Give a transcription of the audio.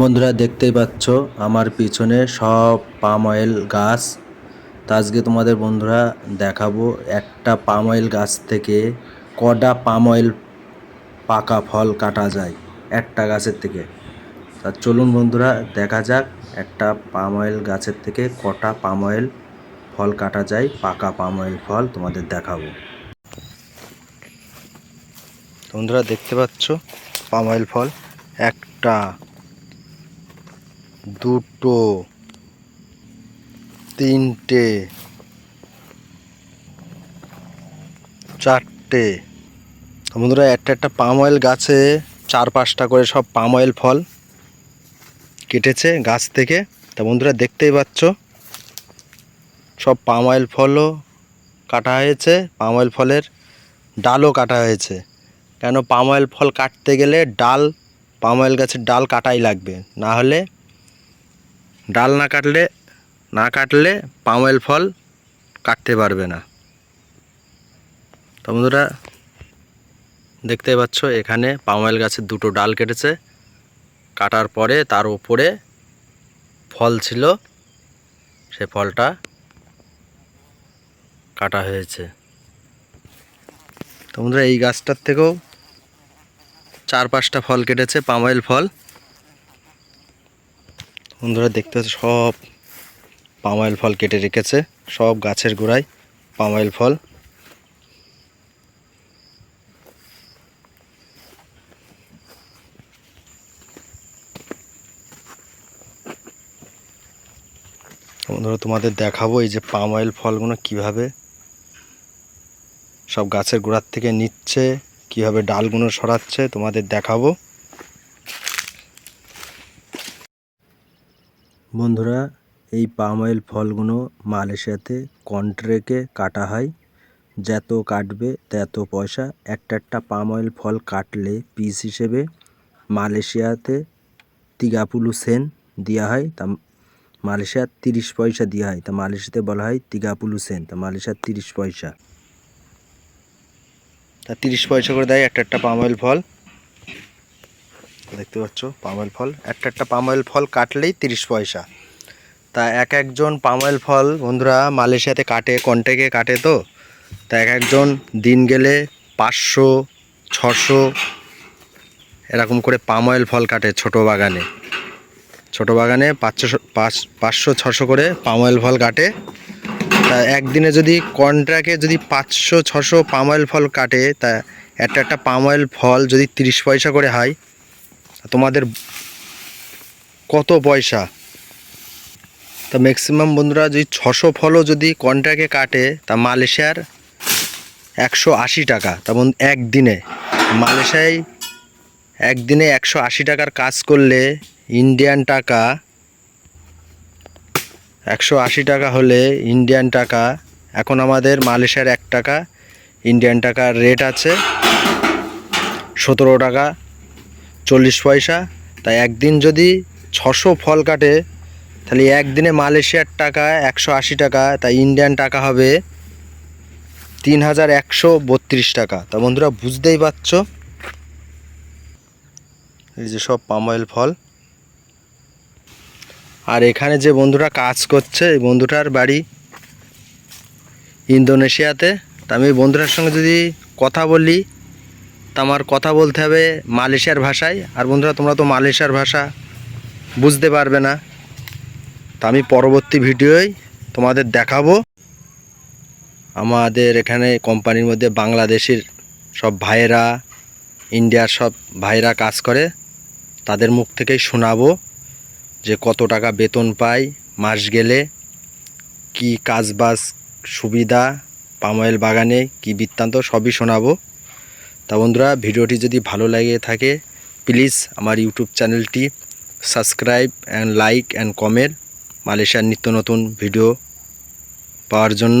বন্ধুরা দেখতেই পাচ্ছ আমার পিছনে সব পাম অয়েল গাছ। তা আজকে তোমাদের বন্ধুরা দেখাবো একটা পাম অয়েল গাছ থেকে কটা পাম অয়েল পাকা ফল কাটা যায় একটা গাছের থেকে। তা চলুন বন্ধুরা, দেখা যাক একটা পাম অয়েল গাছের থেকে কটা পাম অয়েল ফল কাটা যায়, পাকা পাম অয়েল ফল তোমাদের দেখাবো। বন্ধুরা দেখতে পাচ্ছ পাম অয়েল ফল একটা দুটো, তিনটে, চারটে। বন্ধুরা, একটা একটা পাম অয়েল গাছে চার পাঁচটা করে সব পাম অয়েল ফল কেটেছে গাছ থেকে। তা বন্ধুরা, দেখতেই পাচ্ছ, সব পাম অয়েল ফলও কাটা হয়েছে পাম অয়েল ফলের ডালও কাটা হয়েছে। কেন পাম অয়েল ফল কাটতে গেলে ডাল পাম অয়েল গাছের ডাল কাটাই লাগবে, না হলে ডাল না কাটলে না কাটলে পাম অয়েল ফল কাটতে পারবে না। তো বন্ধুরা, দেখতে পাচ্ছ, এখানে পাম অয়েল গাছের দুটো ডাল কেটেছে। কাটার পরে তার উপরে ফল ছিল, সে ফলটা কাটা হয়েছে। তো বন্ধুরা, এই গাছটার থেকেও চার পাঁচটা ফল কেটেছে পাম অয়েল ফল। বন্ধুরা দেখতে পাচ্ছ, সব পাম অয়েল ফল কেটে রেখেছে, সব গাছের গোড়ায় পাম ফল। বন্ধুরা, তোমাদের দেখাবো এই যে পাম অয়েল ফলগুলো কীভাবে সব গাছের গোড়ার থেকে নিচ্ছে, কীভাবে ডালগুলো সরাচ্ছে, তোমাদের দেখাবো। বন্ধুরা, এই পাম অয়েল ফলগুলো মালয়েশিয়াতে কন্ট্রেকে কাটা হয়। যত কাটবে তত পয়সা। একটা একটা পাম অয়েল ফল কাটলে পিস হিসেবে মালয়েশিয়াতে তিগাপুলু সেন দেওয়া হয়। তা মালয়েশিয়ার তিরিশ পয়সা দেওয়া হয়। তা মালয়েশিয়াতে বলা হয় তিগাপুলু সেন তা মালয়েশিয়ার তিরিশ পয়সা। তা তিরিশ পয়সা করে দেয় একটা একটা পাম অয়েল ফল। দেখতে পাচ্ছ পাম অয়েল ফল। একটা একটা পাম অয়েল ফল কাটলেই তিরিশ পয়সা। তা এক একজন পাম অয়েল ফল, বন্ধুরা, মালয়েশিয়াতে কাটে, কন্টেকে কাটে তো? তা এক একজন দিন গেলে পাঁচশো, ছশো এরকম করে পাম অয়েল ফল কাটে ছোট বাগানে। ছোট বাগানে পাঁচশো, পাঁচ, পাঁচশো, ছশো করে পাম অয়েল ফল কাটে। তা একদিনে যদি কন্ট্রাক্টে যদি পাঁচশো, ছশো পাম অয়েল ফল কাটে, তা একটা একটা পাম অয়েল ফল যদি তিরিশ পয়সা করে হয় তোমাদের কত পয়সা? তা ম্যাক্সিমাম বন্ধুরা যদি ছশো ফলও যদি কন্ট্রাক্টে কাটে, তা মালয়েশিয়ার একশো আশি টাকা। তেমন একদিনে। মালয়েশিয়ায় একদিনে একশো আশি টাকার কাজ করলে ইন্ডিয়ান টাকা, একশো আশি টাকা হলে ইন্ডিয়ান টাকা, এখন আমাদের মালয়েশিয়ার এক টাকা ইন্ডিয়ান টাকার রেট আছে সতেরো টাকা। চল্লিশ পয়সা। তাই একদিন যদি ছশো ফল কাটে, তাহলে একদিনে মালয়েশিয়ার টাকা একশো আশি টাকা তাই ইন্ডিয়ান টাকা হবে তিন হাজার একশো বত্রিশ টাকা। তা বন্ধুরা, বুঝতেই পারছ? এই যে সব পাম অয়েল ফল। আর এখানে যে বন্ধুরা কাজ করছে, এই বন্ধুটার বাড়ি ইন্দোনেশিয়াতে। তা আমি বন্ধুটার সঙ্গে যদি কথা বলি তা আমার কথা বলতে হবে মালয়েশিয়ার ভাষায়। আর বন্ধুরা, তোমরা তো মালয়েশিয়ার ভাষা বুঝতে পারবে না। তা আমি পরবর্তী ভিডিওয় তোমাদের দেখাবো আমাদের এখানে কোম্পানির মধ্যে বাংলাদেশের সব ভাইয়েরা, ইন্ডিয়ার সব ভাইরা কাজ করে। তাদের মুখ থেকেই শোনাবো যে কত টাকা বেতন পায় মাস গেলে, কি কাজবাজ সুবিধা পাময়েল বাগানে কি বৃত্তান্ত সবই শোনাবো। তা বন্ধুরা, ভিডিওটি যদি ভালো লাগে থাকে প্লিজ আমার ইউটিউব চ্যানেলটি subscribe and like and comment মালয়েশিয়ার নিত্য নতুন ভিডিও পাওয়ার জন্য।